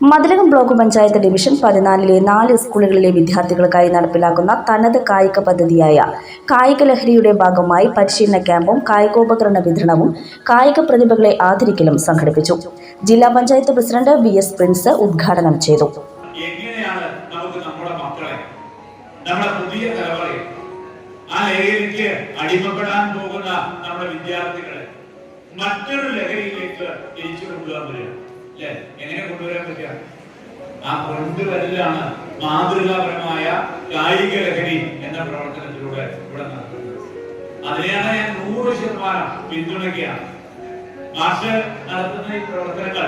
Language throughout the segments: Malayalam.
മതിലകം ബ്ലോക്ക് പഞ്ചായത്ത് ഡിവിഷൻ പതിനാലിലെ നാല് സ്കൂളുകളിലെ വിദ്യാർത്ഥികൾക്കായി നടപ്പിലാക്കുന്ന തനത് കായിക പദ്ധതിയായ കായിക ലഹരിയുടെ ഭാഗമായി പരിശീലന ക്യാമ്പും കായികോപകരണ വിതരണവും കായിക പ്രതിഭകളെ ആദരിക്കലും സംഘടിപ്പിച്ചു. ജില്ലാ panchayat president V S Prince ഉദ്ഘാടനം ചെയ്തു. നമ്മുടെ പുതിയ പോകുന്ന നമ്മുടെ വിദ്യാർത്ഥികളെ മറ്റൊരു ലഹരിയിലേക്ക് തിരിച്ചു കൊണ്ടുപോകാൻ പറ്റുക അല്ലെ? എങ്ങനെ കൊണ്ടുവരാൻ പറ്റുക? ആ കൊണ്ടുവരലാണ് മാതൃകാപരമായ കായിക ലഹരി എന്ന പ്രവർത്തനത്തിലൂടെ ഇവിടെ നടക്കുന്നത്. അതിനെയാണ് ഞാൻ നൂറ് ശതമാനം പിന്തുണയ്ക്കുകയാണ്. മാഷ് നടത്തുന്ന ഈ പ്രവർത്തനങ്ങൾ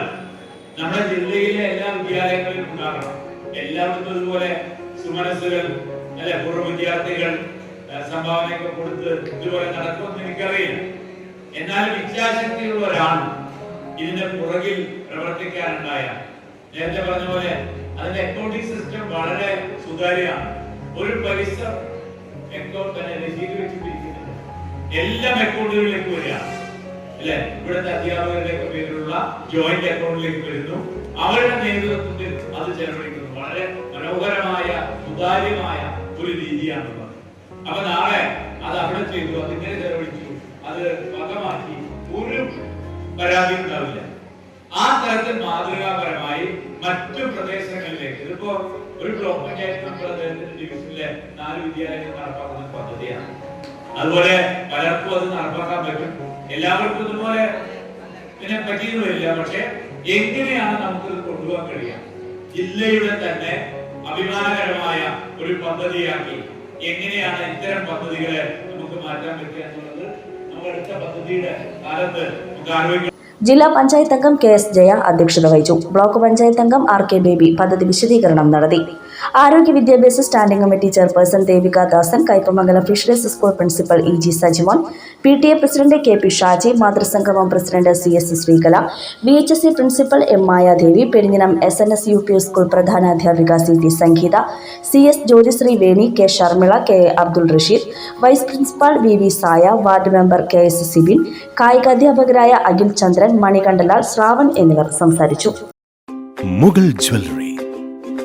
നമ്മുടെ ജില്ലയിലെ എല്ലാ വിദ്യാലയങ്ങളിലും ഉണ്ടാകണം. എല്ലായിടത്തും ഇതുപോലെ സുമനസ്സുകൾ അല്ലെ പൂർവ വിദ്യാർത്ഥികൾ സംഭാവനയൊക്കെ കൊടുത്ത് ഇതുപോലെ നടക്കുമെന്ന് എനിക്കറിയില്ല. എന്നാൽ ഇച്ഛാശക്തിയുള്ള ഒരാൾ ഇതിന്റെ പുറകിൽ പ്രവർത്തിക്കാനുണ്ടായ. നേരത്തെ പറഞ്ഞ പോലെ അതിന്റെ അക്കൗണ്ടിംഗ് സിസ്റ്റം വളരെ സുതാര്യമാണ്. ഒരു പൈസ അക്കൗണ്ട് തന്നെ എല്ലാം അക്കൗണ്ടുകളിലേക്ക് വരികയാണ് അല്ലെ? ഇവിടുത്തെ അധ്യാപകരുടെയൊക്കെ പേരിലുള്ള ജോയിന്റ് അക്കൗണ്ടിലേക്ക് വരുന്നു. അവരുടെ നേതൃത്വത്തിൽ അത് ചെലവഴിക്കുന്നു. വളരെ മനോഹരമായ സുതാര്യമായ ഒരു രീതിയാണുള്ളത്. അപ്പൊ നാളെ അത് അവിടെ ചെയ്തു. അതിങ്ങനെ ചെലവഴിച്ചു. അത് പകമാക്കി ഒരു പരാതി ഉണ്ടാവില്ല. ആ തരത്തിൽ മാതൃകാപരമായി മറ്റു പ്രദേശങ്ങളിലേക്ക്. ഇതിപ്പോ ഒരു ഡിവിഷനിലെ നാല് വിദ്യാലയങ്ങൾ നടപ്പാക്കുന്ന പദ്ധതിയാണ്. അതുപോലെ പലർക്കും അത് നടപ്പാക്കാൻ പറ്റും. എല്ലാവർക്കും ഇതുപോലെ ഇതിനെ പറ്റിയൊന്നുമില്ല. പക്ഷെ എങ്ങനെയാണ് നമുക്കിത് കൊണ്ടുപോകാൻ കഴിയുക? ജില്ലയുടെ തന്നെ അഭിമാനകരമായ ഒരു പദ്ധതിയാക്കി എങ്ങനെയാണ് ഇത്തരം പദ്ധതികളെ നമുക്ക് മാറ്റാൻ പറ്റുക എന്നുള്ളത് നമ്മൾ അടുത്ത പദ്ധതിയുടെ കാലത്ത് നമുക്ക് ആലോചിക്കാം. ജില്ലാ പഞ്ചായത്ത് അംഗം കെ എസ് ജയ അധ്യക്ഷത വഹിച്ചു. ബ്ലോക്ക് പഞ്ചായത്ത് അംഗം ആർ കെ ബേബി പദ്ധതി വിശദീകരണം നടത്തി. ആരോഗ്യ വിദ്യാഭ്യാസ standing committee chairperson Devika Dasan Kaipamangalam fisheries school principal E G Sajimon P T A president K P Shaji മാതൃസംഗമം president C S Sreekala V H S C principal M Mayadevi Perinjanam S N S U P school പ്രധാനാധ്യാപിക C T Sangeetha C S Jyothisree Veni K Sharmila K Abdul Rasheed vice principal V V Saya ward member K S Sibin കായികാധ്യാപകരായ Akhil Chandran Manikandalal Shravan എന്നിവർ സംസാരിച്ചു. മുഗൾ ജ്വല്ലറി.